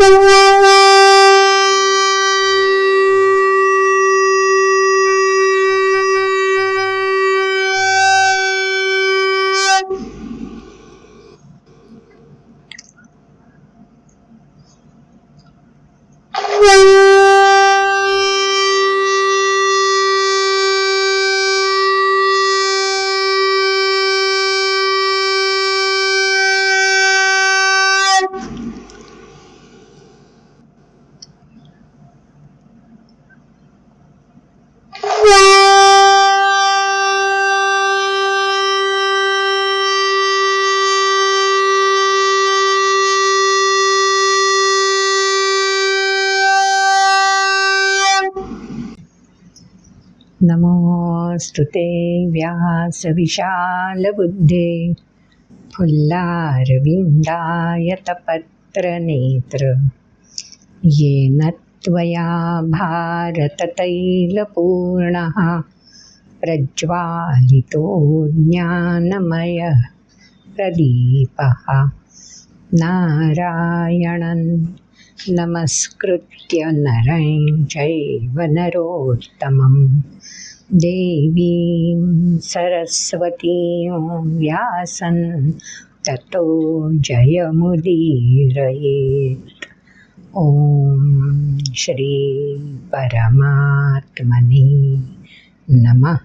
Thank you. स्तुते व्यासविशालबुद्धे फुल्लारविन्दायतपत्रनेत्र येन त्वया भारततैलपूर्णः प्रज्वालितो ज्ञानमयः प्रदीपः। नारायणन् नमस्कृत्य नरं चैव देवीं सरस्वतीं व्यासन् ततो जयमुदीरयेत्। ॐ श्रीपरमात्मने नमः।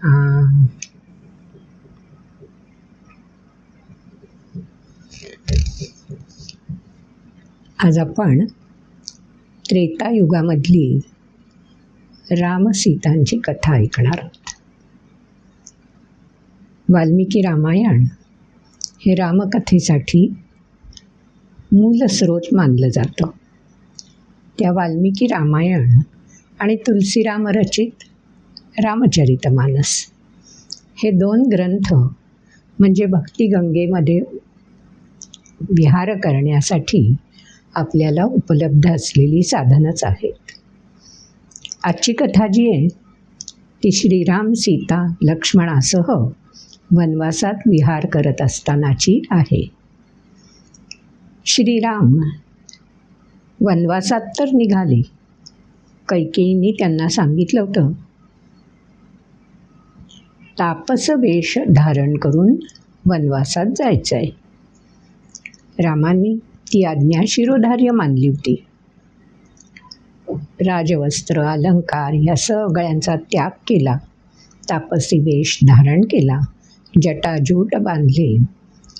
आज आपण त्रेतायुगामधली रामसीतांची कथा ऐकणार आहोत. वाल्मिकी रामायण हे रामकथेसाठी मूलस्रोत मानलं जातं. त्या वाल्मिकी रामायण आणि तुलसीराम रचित रामचरितमानस हे दोन ग्रंथ म्हणजे भक्तिगंगेमध्ये विहार करण्यासाठी आपल्याला उपलब्ध असलेली साधनच आहेत. आजची कथा जी आहे ती श्रीराम सीता लक्ष्मणासह वनवासात विहार करत असतानाची आहे. श्रीराम वनवासात तर निघाले. कैकेयींनी त्यांना सांगितलं होतं तापस वेश धारण करून वनवासात जायचं आहे रामांनी ती आज्ञा शिरोधार्य मानली होती. राजवस्त्र अलंकार या सगळ्यांचा त्याग केला. तापसी वेश धारण केला. जटाजूट बांधले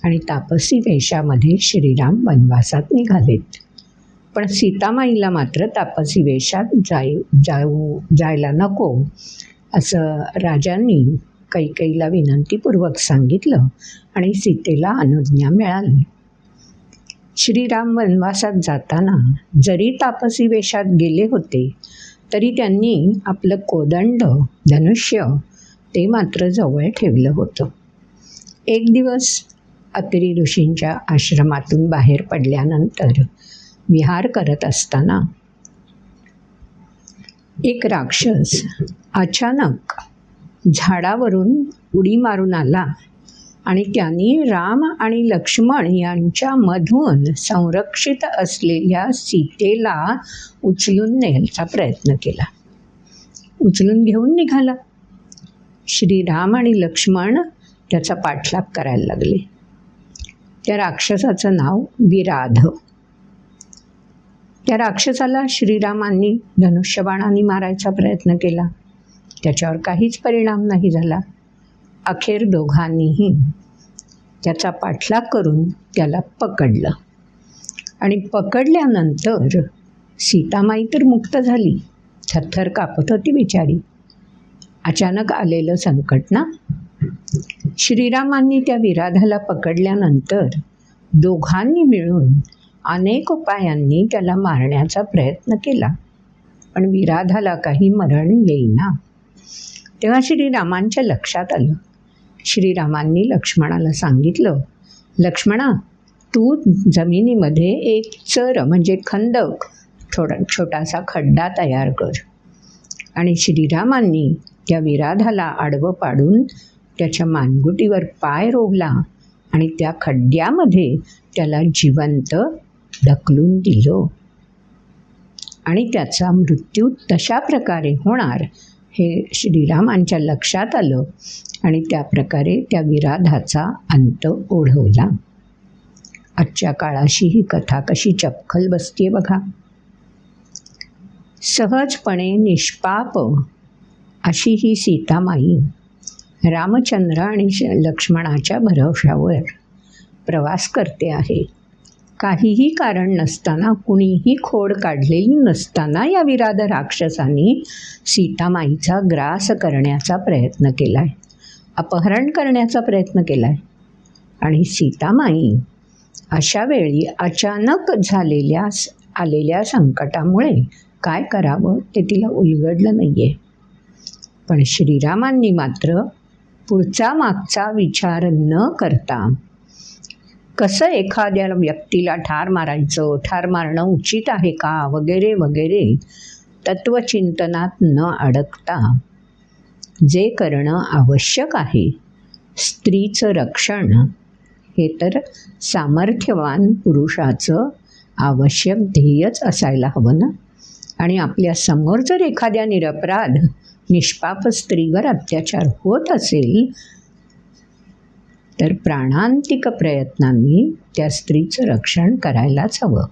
आणि तापसी वेशामध्ये श्रीराम वनवासात निघालेत. पण सीतामाईला मात्र तापसी वेशात जाय जाऊ जायला नको असं राजांनी कैकईला विनंतीपूर्वक सांगितलं आणि सीतेला अनुज्ञा मिळाली. श्रीराम वनवासात जाताना जरी तापसी वेशात गेले होते तरी त्यांनी आपलं कोदंड धनुष्य ते मात्र जवळ ठेवलं होतं. एक दिवस अतिरी ऋषींच्या आश्रमातून बाहेर पडल्यानंतर विहार करत असताना एक राक्षस अचानक झाडावरून उडी मारून आला. आणि त्यांनी राम आणि लक्ष्मण यांच्यामधून संरक्षित असलेल्या सीतेला उचलून नेण्याचा प्रयत्न केला. उचलून घेऊन निघाला. श्रीराम आणि लक्ष्मण त्याचा पाठलाग करायला लागले. त्या राक्षसाचं नाव विराध. त्या राक्षसाला श्रीरामांनी धनुष्यबाणाने मारायचा प्रयत्न केला. त्याच्यावर काहीच परिणाम नाही झाला. अखेर दोघांनीही त्याचा पाठलाग करून त्याला पकडलं. आणि पकडल्यानंतर सीतामाई तर मुक्त झाली. थरथर कापत होती बिचारी. अचानक आलेलं संकट ना? श्रीरामांनी त्या विराधाला पकडल्यानंतर दोघांनी मिळून अनेक उपायांनी त्याला मारण्याचा प्रयत्न केला. पण विराधाला काही मरण येईना. तेव्हा श्रीरामांच्या लक्षात आलं. श्रीरामांनी लक्ष्मणाला सांगितलं लक्ष्मणा तू जमिनीमध्ये एक चर म्हणजे खंदक थोडा छोटासा खड्डा तयार कर. आणि श्रीरामांनी त्या विराधाला आडवं पाडून त्याच्या मानगुटीवर पाय रोवला आणि त्या खड्ड्यामध्ये त्याला जिवंत ढकलून दिलं. आणि त्याचा मृत्यू तशा प्रकारे होणार हे श्रीरामांच्या लक्षात आलं आणि त्या प्रकारे त्या विराधाचा अंत ओढवला. आजच्या काळाशी ही कथा कशी चपखल बसतीये बघा. सहजपणे निष्पाप अशी ही सीतामाई रामचंद्र आणि श- लक्ष्मणाच्या भरवशावर प्रवास करते आहे. काहीही कारण नसताना कुणीही खोड काढलेली नसताना या विराध राक्षसांनी सीतामाईचा ग्रास करण्याचा प्रयत्न केला आहे अपहरण करण्याचा प्रयत्न केला आहे आणि सीतामाई अशा वेळी अचानक झालेल्या आलेल्या संकटामुळे काय करावं ते तिला उलगडलं नाही आहे पण श्रीरामांनी मात्र पुढचा मागचा विचार न करता कसं एखाद्या व्यक्तीला ठार मारायचं? ठार मारणं उचित आहे का? वगैरे वगैरे. तत्वचिंतनात न अडकता जे करणं आवश्यक आहे स्त्रीचं रक्षण हे तर सामर्थ्यवान पुरुषाचं आवश्यक ध्येयच असायला हवं ना? आणि आपल्यासमोर जर एखाद्या निरपराध निष्पाप स्त्रीवर अत्याचार होत असेल तर प्राणांतिक प्रयत्नांनी त्या स्त्रीचं रक्षण करायलाच हवं.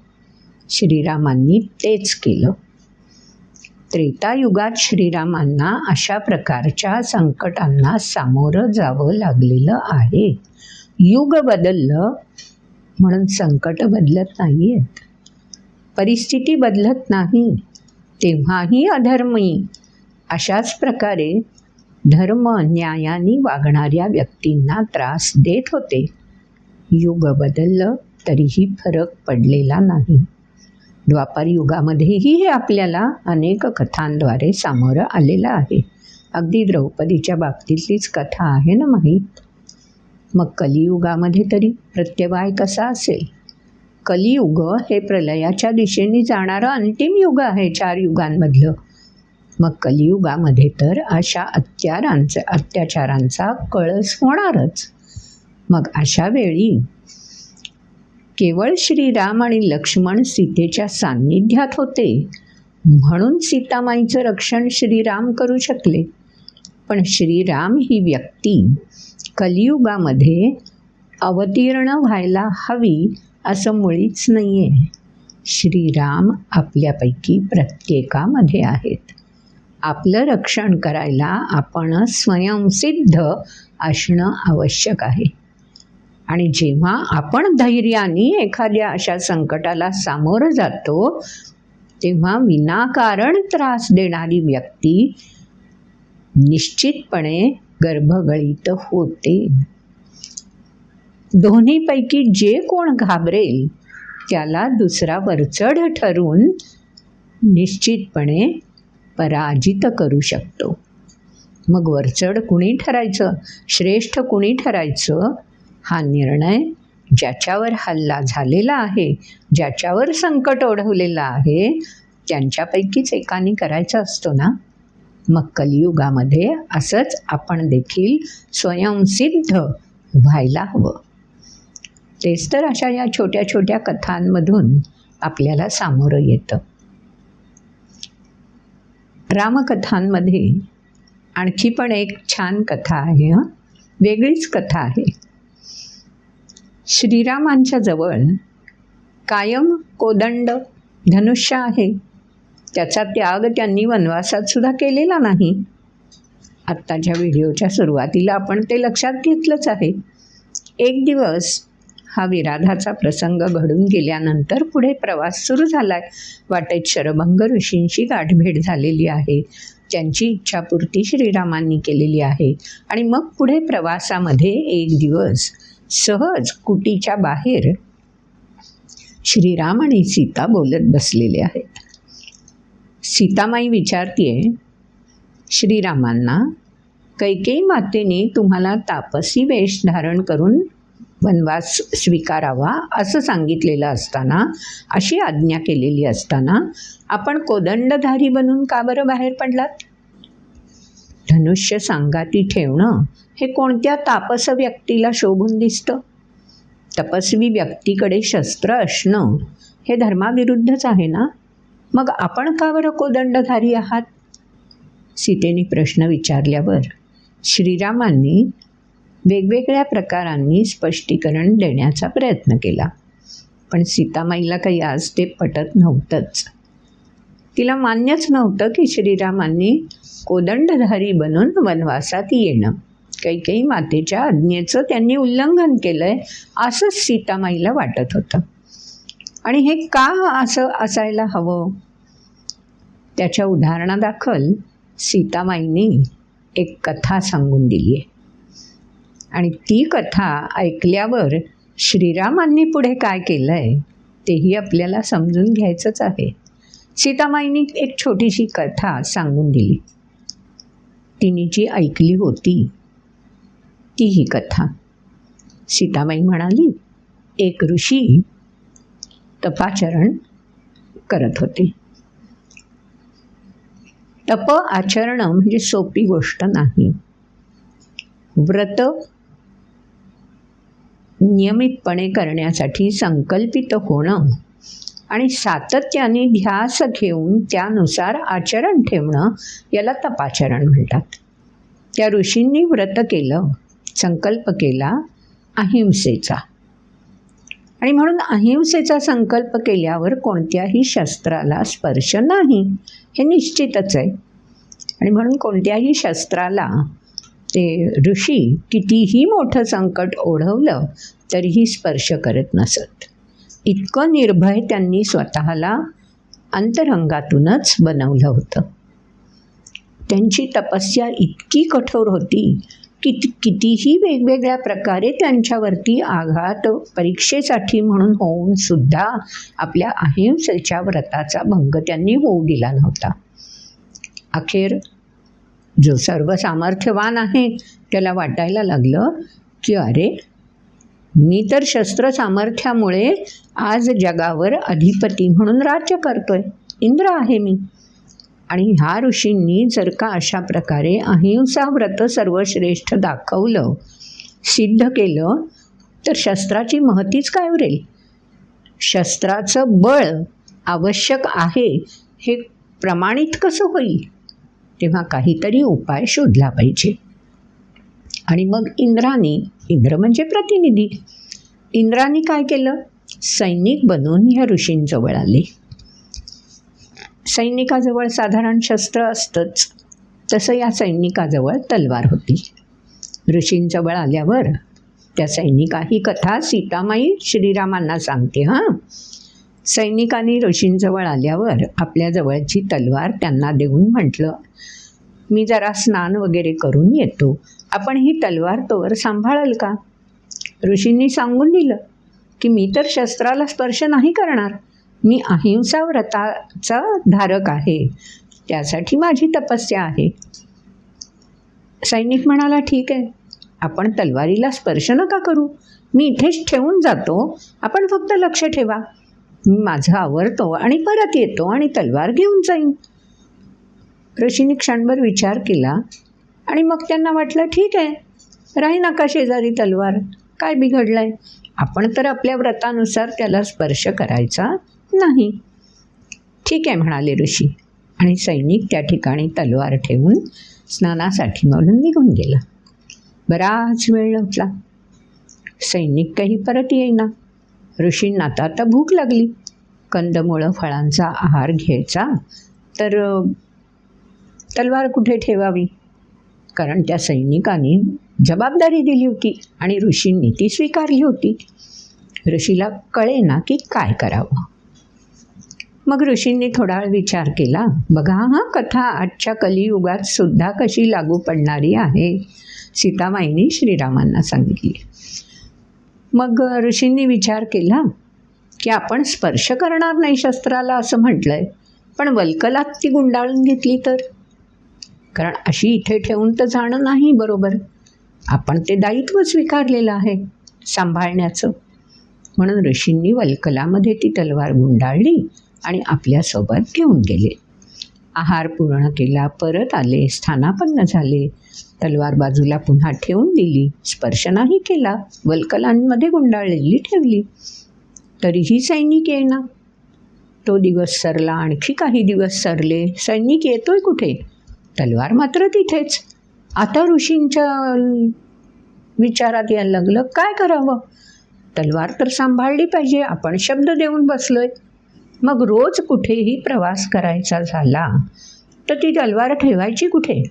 श्रीरामांनी तेच केलं. त्रेतायुगात श्रीरामांना अशा प्रकारच्या संकटांना सामोरं जावं लागलेलं आहे. युग बदललं म्हणून संकट बदलत नाही आहेत परिस्थिती बदलत नाही. तेव्हाही अधर्मी अशाच प्रकारे धर्म न्यायाने वागणाऱ्या व्यक्तींना त्रास देत होते. युग बदललं तरीही फरक पडलेला नाही. द्वापार युगामध्येही हे आपल्याला अनेक कथांद्वारे सामोरं आलेलं आहे. अगदी द्रौपदीच्या बाबतीतलीच कथा आहे ना माहीत? मग कलियुगामध्ये तरी प्रत्यवाय कसा असेल? कलियुग हे प्रलयाच्या दिशेने जाणारं अंतिम युग आहे चार युगांमधलं. मग कलियुगामध्ये तर अशा अत्यारांचा अत्याचारांचा कळस होणारच. मग अशा वेळी केवळ श्रीराम आणि लक्ष्मण सीतेच्या सान्निध्यात होते. म्हणून सीतामाईचं रक्षण श्रीराम करू शकले. पण श्रीराम ही व्यक्ती कलियुगामध्ये अवतीर्ण व्हायला हवी असं मुळीच नाही आहे श्रीराम आपल्यापैकी प्रत्येकामध्ये आहेत. आपलं रक्षण करायला आपण स्वयंसिद्ध असणं आवश्यक आहे. आणि जेव्हा आपण धैर्याने एखाद्या अशा संकटाला सामोरं जातो तेव्हा विनाकारण त्रास देणारी व्यक्ती निश्चितपणे गर्भगळीत होते. दोन्हीपैकी जे कोण घाबरेल त्याला दुसरा वरचढ ठरून निश्चितपणे पराजित करू शकतो. मग वरचढ कुणी ठरायचं? श्रेष्ठ कुणी ठरायचं? हा निर्णय ज्याच्यावर हल्ला झालेला आहे ज्याच्यावर संकट ओढवलेलं आहे त्यांच्यापैकीच एकाने करायचा असतो ना? मग कलियुगामध्ये असंच आपण देखील स्वयंसिद्ध व्हायला हवं. तेच तर अशा या छोट्या छोट्या कथांमधून आपल्याला सामोरं येतं. रामकथांमध्ये आणखी पण एक छान कथा आहे हं? वेगळीच कथा आहे. श्रीरामांच्या जवळ कायम कोदंड धनुष्य आहे. त्याचा त्याग त्यांनी वनवासात सुद्धा केलेला नाही. आत्ताच्या व्हिडिओच्या सुरुवातीला आपण ते लक्षात घेतलंच आहे. एक दिवस हा विराधाचा प्रसंग घडून गेल्यानंतर पुढे प्रवास सुरू झाला आहे वाटेत शरभंग ऋषींशी गाठभेट झालेली आहे. त्यांची इच्छापूर्ती श्रीरामांनी केलेली आहे. आणि मग पुढे प्रवासामध्ये एक दिवस सहज कुटीच्या बाहेर श्रीराम आणि सीता बोलत बसलेले आहेत. सीतामाई विचारतीये श्रीरामांना कैकेयी मातेने तुम्हाला तापसी वेश धारण करून वनवास स्वीकारावा असं सांगितलेलं असताना अशी आज्ञा केलेली असताना आपण कोदंडधारी बनून का बरं बाहेर पडलात? धनुष्य सांगाती ठेवणं हे कोणत्या तापस व्यक्तीला शोभून दिसतं? तपस्वी व्यक्तीकडे शस्त्र असणं हे धर्माविरुद्धच आहे ना? मग आपण का बरं कोदंडधारी आहात? सीतेने प्रश्न विचारल्यावर श्रीरामांनी वेगवेगळ्या प्रकारांनी स्पष्टीकरण देण्याचा प्रयत्न केला. पण सीतामाईला काही आज ते पटत नव्हतंच. तिला मान्यच नव्हतं की श्रीरामांनी कोदंडधारी बनून वनवासात येणं. काही काही मातेच्या आज्ञेचं त्यांनी उल्लंघन केलं आहे असंच सीतामाईला वाटत होतं. आणि हे का असं असायला हवं? त्याच्या उदाहरणादाखल सीतामाईनी एक कथा सांगून दिली आहे आणि ती कथा ऐकल्यावर श्रीरामांनी पुढे काय केलं आहे तेही आपल्याला समजून घ्यायचंच आहे. सीतामाईनी एक छोटीशी कथा सांगून दिली. तिने जी ऐकली होती ती ही कथा. सीतामाई म्हणाली एक ऋषी तपाचरण करत होते. तप आचरणं म्हणजे सोपी गोष्ट नाही. व्रत नियमितपणे करण्यासाठी संकल्पित होणं आणि सातत्याने ध्यास घेऊन त्यानुसार आचरण ठेवणं याला तपाचरण म्हणतात. त्या ऋषींनी व्रत केलं संकल्प केला अहिंसेचा. आणि म्हणून अहिंसेचा संकल्प केल्यावर कोणत्याही शस्त्राला स्पर्श नाही हे निश्चितच आहे. आणि म्हणून कोणत्याही शस्त्राला ते ऋषी कितीही मोठं संकट ओढवलं तरीही स्पर्श करत नसत. इतकं निर्भय त्यांनी स्वतःला अंतरंगातूनच बनवलं होतं. त्यांची तपस्या इतकी कठोर होती कित कितीही वेगवेगळ्या प्रकारे त्यांच्यावरती आघात परीक्षेसाठी म्हणून होऊन सुद्धा आपल्या अहिंसेच्या व्रताचा भंग त्यांनी होऊ दिला नव्हता. अखेर जो सर्व सामर्थ्यवान आहे त्याला वाटायला लागलं की अरे मी तर शस्त्र सामर्थ्यामुळे आज जगावर अधिपती म्हणून राज्य करतोय. इंद्र आहे मी. आणि ह्या ऋषींनी जर का अशा प्रकारे अहिंसा व्रत सर्वश्रेष्ठ दाखवलं सिद्ध केलं तर शस्त्राची महतीच काय उरेल? शस्त्राचं बळ आवश्यक आहे हे प्रमाणित कसं होईल? तेव्हा काहीतरी उपाय शोधला पाहिजे. आणि मग इंद्राने इंद्र म्हणजे प्रतिनिधी. इंद्राने काय केलं? सैनिक बनून ह्या ऋषींजवळ आले. सैनिकाजवळ साधारण शस्त्र असतंच. तसं या सैनिकाजवळ तलवार होती. ऋषींजवळ आल्यावर त्या सैनिका ही कथा सीतामाई श्रीरामांना सांगते हां. सैनिकांनी ऋषींजवळ आल्यावर आपल्या जवळची तलवार त्यांना देऊन म्हटलं मी जरा स्नान वगैरे करून येतो. आपण ही तलवार तोवर सांभाळाल का? ऋषींनी सांगून दिलं की मी तर शस्त्राला स्पर्श नाही करणार. मी अहिंसा व्रताचा धारक आहे. त्यासाठी माझी तपस्या आहे. सैनिक म्हणाला ठीक आहे. आपण तलवारीला स्पर्श नका करू. मी इथेच ठेवून जातो. आपण फक्त लक्ष ठेवा. माझं आवरतो आणि परत येतो आणि तलवार घेऊन जाईन. ऋषीने क्षणभर विचार केला आणि मग त्यांना वाटलं ठीक आहे राही नका शेजारी तलवार. काय बिघडलंय? आपण तर आपल्या व्रतानुसार त्याला स्पर्श करायचा नाही. ठीक आहे म्हणाले ऋषी आणि सैनिक त्या ठिकाणी तलवार ठेवून स्नानासाठी म्हणून निघून गेला. बराच वेळ लावला सैनिक काही परत येईना. ऋषींना तर आता भूक लागली. कंदमुळं फळांचा आहार घ्यायचा. तर तलवार कुठे ठेवावी? कारण त्या सैनिकांनी जबाबदारी दिली होती आणि ऋषींनी ती स्वीकारली होती. ऋषीला कळेना की काय करावं? मग ऋषींनी थोडा वेळ विचार केला. बघा हा कथा आजच्या कलियुगात सुद्धा कशी लागू पडणारी आहे सीतामाईनी श्रीरामांना सांगितली. मग ऋषींनी विचार केला की आपण स्पर्श करणार नाही शस्त्राला असं म्हटलं आहे पण वल्कलात ती गुंडाळून घेतली तर? कारण अशी इथे ठेवून तर जाणं नाही बरोबर. आपण ते दायित्व स्वीकारलेलं आहे सांभाळण्याचं. म्हणून ऋषींनी वल्कलामध्ये ती तलवार गुंडाळली आणि आपल्यासोबत घेऊन गेले. आहार पूर्ण केला परत आले स्थानापन्न झाले. तलवार बाजूला पुन्हा ठेवून दिली स्पर्श नाही केला वल्कलांमध्ये गुंडाळलेली ठेवली. तरीही सैनिक येईना. तो दिवस सरला आणखी काही दिवस सरले. सैनिक येतोय कुठे? तलवार मात्र तिथेच. आता ऋषींच्या विचारात यायला लागलं काय करावं? तलवार तर सांभाळली पाहिजे आपण शब्द देऊन बसलोय. मग रोज कुठेही प्रवास करायचा झाला तर ती तलवार ठेवायची कुठे?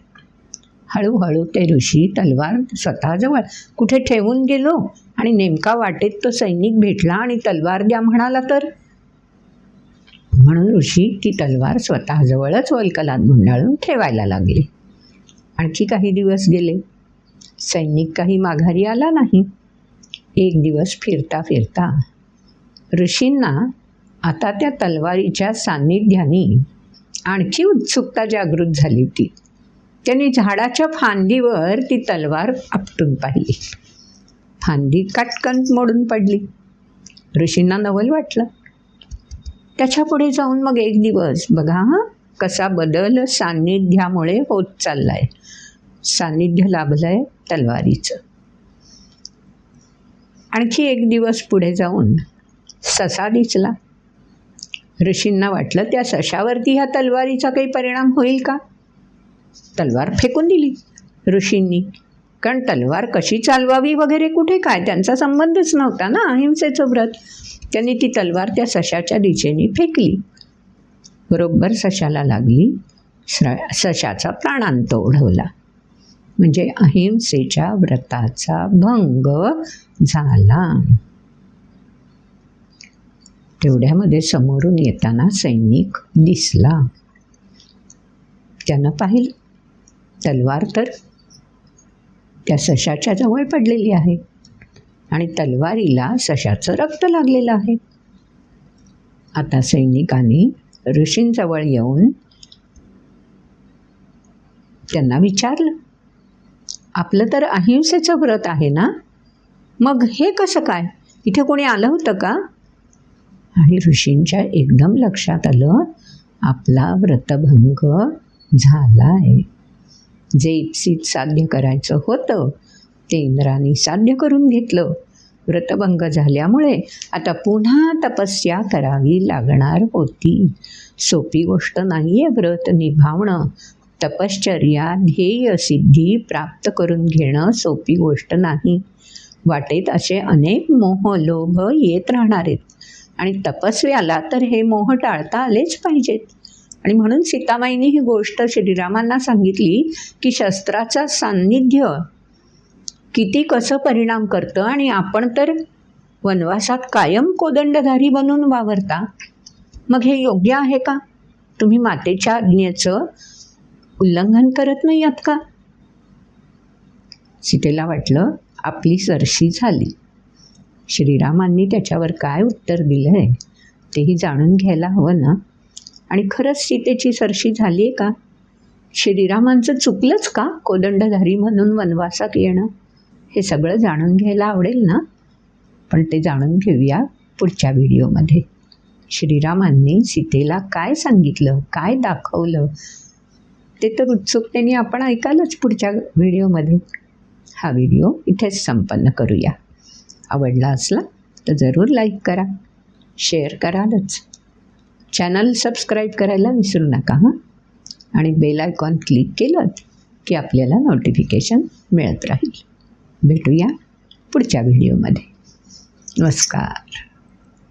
हळूहळू ते ऋषी तलवार स्वतःजवळ कुठे ठेवून गेलो आणि नेमका वाटेत तो सैनिक भेटला आणि तलवार द्या म्हणाला तर? म्हणून ऋषी ती तलवार स्वतःजवळच वल्कलात गुंडाळून ठेवायला लागली. आणखी काही दिवस गेले. सैनिक काही माघारी आला नाही. एक दिवस फिरता फिरता ऋषींना आता त्या तलवारीच्या सान्निध्याने आणखी उत्सुकता जागृत झाली होती. त्यांनी झाडाच्या फांदीवर ती तलवार आपटून पाहिली. फांदी काटकन मोडून पडली. ऋषींना नवल वाटलं. त्याच्या पुढे जाऊन मग एक दिवस बघा हां कसा बदल सान्निध्यामुळे होत चाललाय. सान्निध्य लाभलंय तलवारीचं. आणखी एक दिवस पुढे जाऊन ससा दिसला. ऋषींना वाटलं त्या सशावरती ह्या तलवारीचा काही परिणाम होईल का? तलवार फेकून दिली ऋषींनी. कारण तलवार कशी चालवावी वगैरे कुठे काय? त्यांचा संबंधच नव्हता ना अहिंसेचं व्रत. त्यांनी ती तलवार त्या सशाच्या दिशेने फेकली. बरोबर सशाला लागली. श्र सशाचा प्राणांत ओढवला म्हणजे अहिंसेच्या व्रताचा भंग झाला. तेवढ्यामध्ये समोरून येताना सैनिक दिसला. त्यानं पाहिलं तलवार तर त्या सशाच्या जवळ पडलेली आहे आणि तलवारीला सशाचं रक्त लागलेलं आहे. आता सैनिकांनी ऋषींजवळ येऊन त्यांना विचारलं आपलं तर अहिंसेचं व्रत आहे ना? मग हे कसं काय? इथे कोणी आलं होतं का? आणि ऋषींच्या एकदम लक्षात आलं आपला व्रतभंग झाला आहे जे इप्सित साध्य करायचं होतं ते इंद्राने साध्य करून घेतलं. व्रतभंग झाल्यामुळे आता पुन्हा तपस्या करावी लागणार होती. सोपी गोष्ट नाही आहे व्रत निभावणं. तपश्चर्या ध्येय सिद्धी प्राप्त करून घेणं सोपी गोष्ट नाही. वाटेत असे अनेक मोह लोभ येत राहणार आहेत. आणि तपस्वी आला तर हे मोह टाळता आलेच पाहिजेत. आणि म्हणून सीतामाईने ही गोष्ट श्रीरामांना सांगितली की शस्त्राचा सान्निध्य किती कसं परिणाम करतं आणि आपण तर वनवासात कायम कोदंडधारी बनून वावरता. मग हे योग्य आहे का? तुम्ही मातेच्या आज्ञेचं उल्लंघन करत नाही आहात का? सीतेला वाटलं आपली सरशी झाली. श्रीरामांनी त्याच्यावर काय उत्तर दिलं आहे तेही जाणून घ्यायला हवं ना? आणि खरंच सीतेची सरशी झाली आहे का? श्रीरामांचं चुकलंच का कोदंडधारी म्हणून वनवासात येणं? हे सगळं जाणून घ्यायला आवडेल ना? पण ते जाणून घेऊया पुढच्या व्हिडिओमध्ये. श्रीरामांनी सीतेला काय सांगितलं काय दाखवलं ते तर उत्सुकतेने आपण ऐकालच पुढच्या व्हिडिओमध्ये. हा व्हिडिओ इथेच संपन्न करूया. आवडला असला तर जरूर लाईक करा शेअर करालच. चॅनल सबस्क्राईब करायला विसरू नका हां? आणि बेल आयकॉन क्लिक केलं की आपल्याला नोटिफिकेशन मिळत राहील. भेटूया पुढच्या व्हिडिओमध्ये नमस्कार.